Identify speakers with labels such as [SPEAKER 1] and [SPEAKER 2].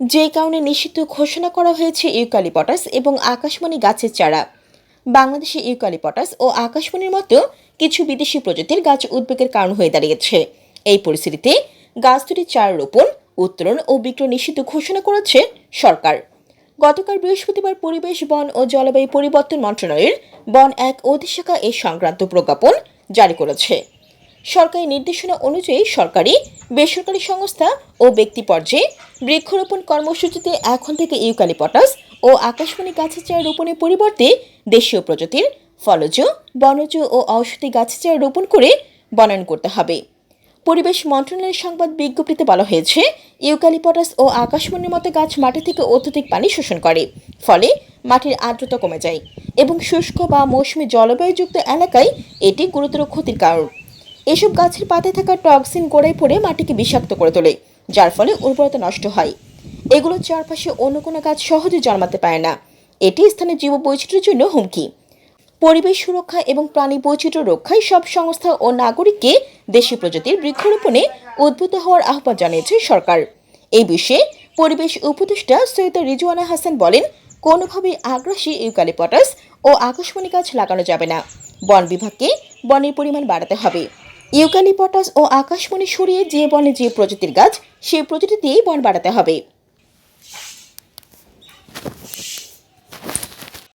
[SPEAKER 1] যে কারণে নিষিদ্ধ ঘোষণা করা হয়েছে ইউক্যালিপটাস এবং আকাশমণি গাছের চারা। বাংলাদেশে ইউক্যালিপটাস ও আকাশমণির মতো কিছু বিদেশি প্রজাতির গাছ উদ্বেগের কারণ হয়ে দাঁড়িয়েছে। এই পরিস্থিতিতে গাছ দুটির চারা রোপণ উত্তোলন ও বিক্রয় নিষিদ্ধ ঘোষণা করেছে সরকার। গতকাল বৃহস্পতিবার পরিবেশ, বন ও জলবায়ু পরিবর্তন মন্ত্রণালয়ের বন এক অধিশাখা এ সংক্রান্ত প্রজ্ঞাপন জারি করেছে। সরকারি নির্দেশনা অনুযায়ী সরকারি, বেসরকারি সংস্থা ও ব্যক্তি পর্যায়ে বৃক্ষরোপণ কর্মসূচিতে এখন থেকে ইউক্যালিপটাস ও আকাশমণি গাছের চারা রোপণের পরিবর্তে দেশীয় প্রজাতির ফলজ, বনজ ও ঔষধি গাছের চারা রোপণ করে বনায়ন করতে হবে। পরিবেশ মন্ত্রণালয়ের সংবাদ বিজ্ঞপ্তিতে বলা হয়েছে, ইউক্যালিপটাস ও আকাশমণির মতো গাছ মাটি থেকে অত্যধিক পানি শোষণ করে, ফলে মাটির আর্দ্রতা কমে যায় এবং শুষ্ক বা মৌসুমী জলবায়ুযুক্ত এলাকায় এটি গুরুতর ক্ষতির কারণ। এসব গাছের পাতায় থাকা টক্সিন গোড়ায় পড়ে মাটিকে বিষাক্ত করে তোলে, যার ফলে উর্বরতা নষ্ট হয়। এগুলোর চারপাশে অন্য কোনো গাছ সহজে জন্মাতে পারে না। এটি স্থানীয় জীববৈচিত্র্যের জন্য হুমকি। পরিবেশ সুরক্ষা এবং প্রাণী বৈচিত্র্য রক্ষায় সব সংস্থা ও নাগরিককে দেশি প্রজাতির বৃক্ষরোপণে উদ্ভূত হওয়ার আহ্বান জানিয়েছে সরকার। এই বিষয়ে পরিবেশ উপদেষ্টা সৈয়দ রিজওয়ানা হাসান বলেন, কোনোভাবেই আগ্রাসী ইউক্যালিপটাস ও আকাশমণি গাছ লাগানো যাবে না। বন বিভাগকে বনের পরিমাণ বাড়াতে হবে। ইউক্যালিপটাস ও আকাশমণি সরিয়ে যে বনে যে প্রজাতির গাছ, সেই প্রজাতি দিয়েই বন বাড়াতে হবে।